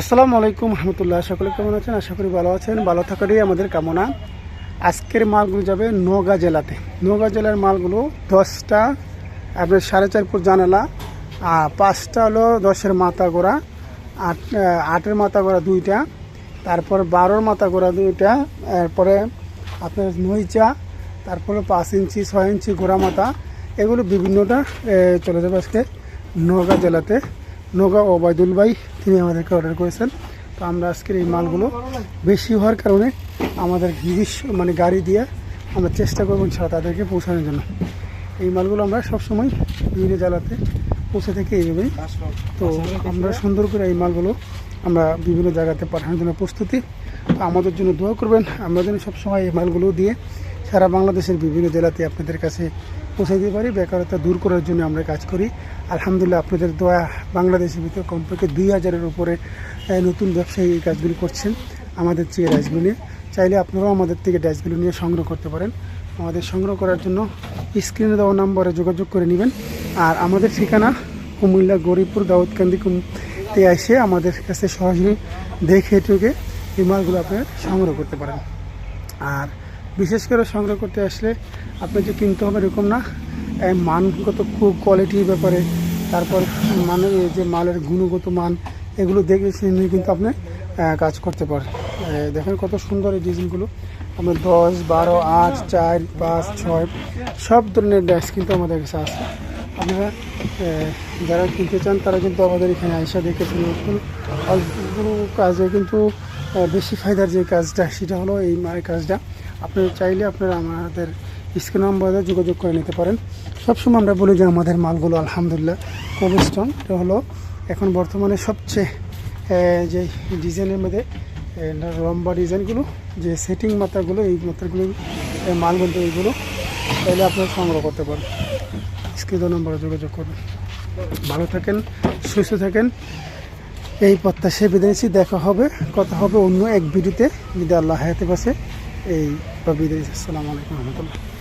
আসসালামু আলাইকুম, রহমতুল্লাহ। সকলে কেমন আছেন? আশা করি ভালো আছেন। ভালো থাকারই আমাদের কামনা। আজকের মালগুলো যাবে নওগাঁ জেলাতে। নওগাঁ জেলার মালগুলো দশটা, আপনার সাড়ে চার ফুট জানালা, আর পাঁচটা হলো দশের মাথা গোড়া আট আটের মাথা গোড়া দুইটা, তারপর বারোর মাথা গোড়া দুইটা, এরপরে আপনার নইচা তারপরে পাঁচ ইঞ্চি, ছয় ইঞ্চি গোড়া মাথা, এগুলো বিভিন্নটা চলে যাবে আজকে নওগাঁ জেলাতে। নওগাঁ ওবায়দুল ভাই, তিনি আমাদেরকে অর্ডার করেছেন। তো আমরা আজকের এই মালগুলো বেশি হওয়ার কারণে আমাদের নিজস্ব মানে গাড়ি দিয়ে আমরা চেষ্টা করব ইনশাল্লাহ তাদেরকে পৌঁছানোর জন্য। এই মালগুলো আমরা সবসময় বিভিন্ন জেলাতে পৌঁছে থেকে এইভাবেই তো আমরা সুন্দর করে এই মালগুলো আমরা বিভিন্ন জায়গাতে পাঠানোর জন্য প্রস্তুতি। তো আমাদের জন্য দোয়া করবেন। আমরা যেন সবসময় এই মালগুলো দিয়ে সারা বাংলাদেশের বিভিন্ন জেলাতে আপনাদের কাছে পৌঁছে দিতে পারি। বেকারত্ব দূর করার জন্য আমরা কাজ করি। আলহামদুলিল্লাহ আপনাদের দোয়া বাংলাদেশের ভিতরে কমপক্ষে দুই হাজারের উপরে নতুন ব্যবসায়ী এই কাজগুলি করছেন আমাদের থেকে ডাস্টবিন। চাইলে আপনারাও আমাদের থেকে ডাস্টবিন নিয়ে সংগ্রহ করতে পারেন। আমাদের সংগ্রহ করার জন্য স্ক্রিনে দেওয়া নম্বরে যোগাযোগ করে নেবেন। আর আমাদের ঠিকানা কুমিল্লা গরিবপুর দাউদকান্দি তে এসে আমাদের কাছে সরাসরি দেখে টুকে এই মালগুলো আপনারা সংগ্রহ করতে পারেন। আর বিশেষ করে সংগ্রহ করতে আসলে আপনি যে কিনতে হবে এরকম না। মানগত খুব কোয়ালিটির ব্যাপারে। তারপর মানে যে মালের গুণগত মান, এগুলো দেখে শুনে কিন্তু আপনি কাজ করতে পারেন দেখেন কত সুন্দর এই ডিজাইনগুলো। আপনার দশ, বারো, আট, চার, পাঁচ, ছয়, সব ধরনের ড্রেস কিন্তু আমাদের কাছে আছে। আপনারা যারা কিনতে চান তারা কিন্তু আমাদের এখানে আইসা দেখে শুনে উঠুন কাজে কিন্তু বেশি ফায়দার যে কাজটা, সেটা হলো এই মায়ের কাজটা। আপনি চাইলে আপনারা আমাদের স্ক্রিন নম্বরে যোগাযোগ করে নিতে পারেন। সবসময় আমরা বলি যে আমাদের মালগুলো আলহামদুলিল্লাহ খুব স্ট্রং এটা হলো এখন বর্তমানে সবচেয়ে যে ডিজাইনের মধ্যে লম্বা ডিজাইনগুলো, যে সেটিং মাত্রাগুলো, এই মাত্রাগুলো মাল বলতে এইগুলো তাইলে আপনারা সংগ্রহ করতে পারেন। স্ক্রিন নম্বরে যোগাযোগ করবেন ভালো থাকেন, সুস্থ থাকেন। এই প্রত্যাশা বিদায়ছি দেখা হবে, কথা হবে অন্য এক ভিডিওতে। যদি আল্লাহ হায়াতে পাশে এই বিদায় আসসালামু আলাইকুম রহমতুল্লাহ।